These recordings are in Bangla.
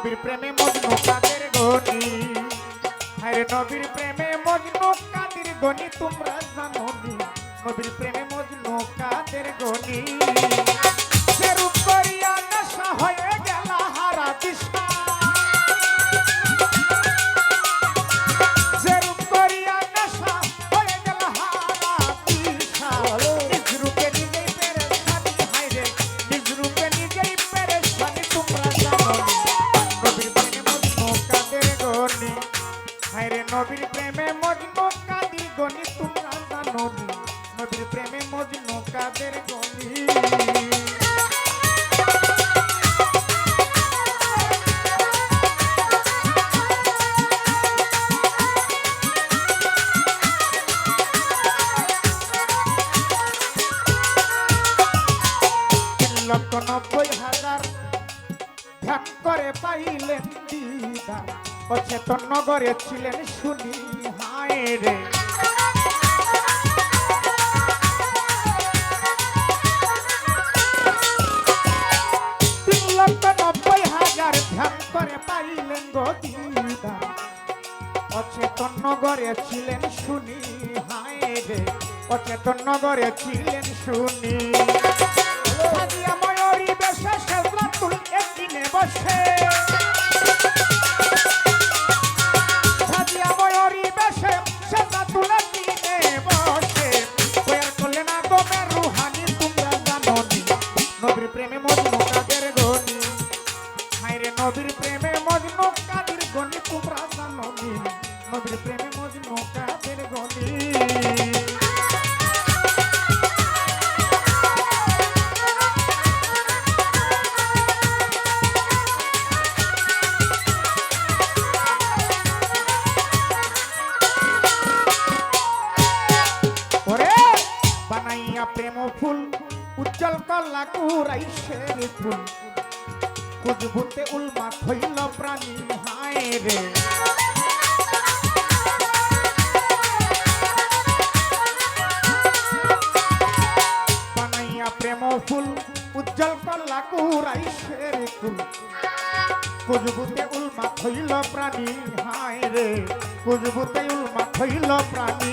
নবীর প্রেমে মজনু কাদের গনি হায়রে নবীর প্রেমে মজনু কাদের গনি তোমরা জানো নবীর প্রেমে মজনু কাদের গনি গনি তিন লক্ষ নব্বই হাজার ধ্যান করে পাইলেন দিদা অচেতন নগরে ছিলেন শুনি হায় রে। অচেতন নগরে ছিলেন শুনি, হায় রে, অচেতন নগরে ছিলেন শুনি। ময়ূরী বেশে সেজরাতুল একদিনে বসে। কল্লা কুরাইশের ফুল। খুঁজবুতে উলমা খইল প্রাণী, হায় রে। বানাইয়া প্রেম ফুল, উজ্জ্বল কল্লা কুরাইশের ফুল। কুজবুতে উলমা খইল প্রাণী, হায় রে। কুজবুতে উলমা খইল প্রাণী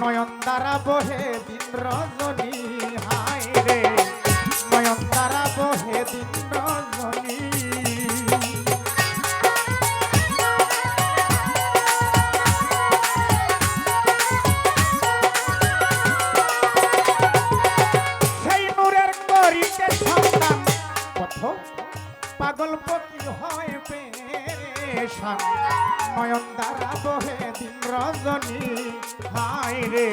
নয়ন দ্বারা বহে দিন রজনী, হায় রে। নয়ন দ্বারা বহে দিন রজনী। সেই নূরের করিতে সন্তান পথ পাগল পতি হয় পেরেশান নয়ন দ্বারা বহে দিন রজনী। হায় রে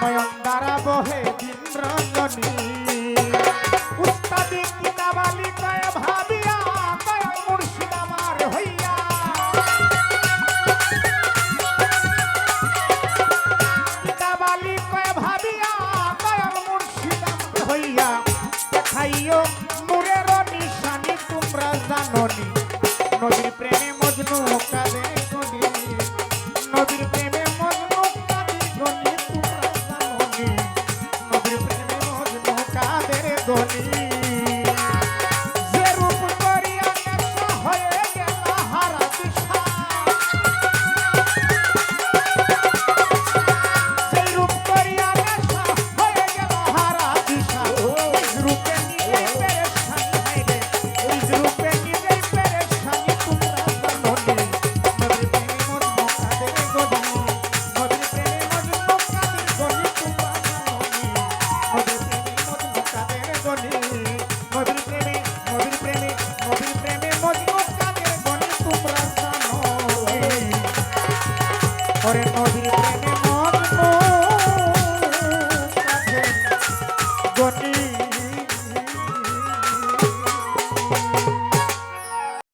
নয়ন দ্বারা বহে দিন রজনী। উস্তাদি কিতাবালি গনি Audrey Trenet.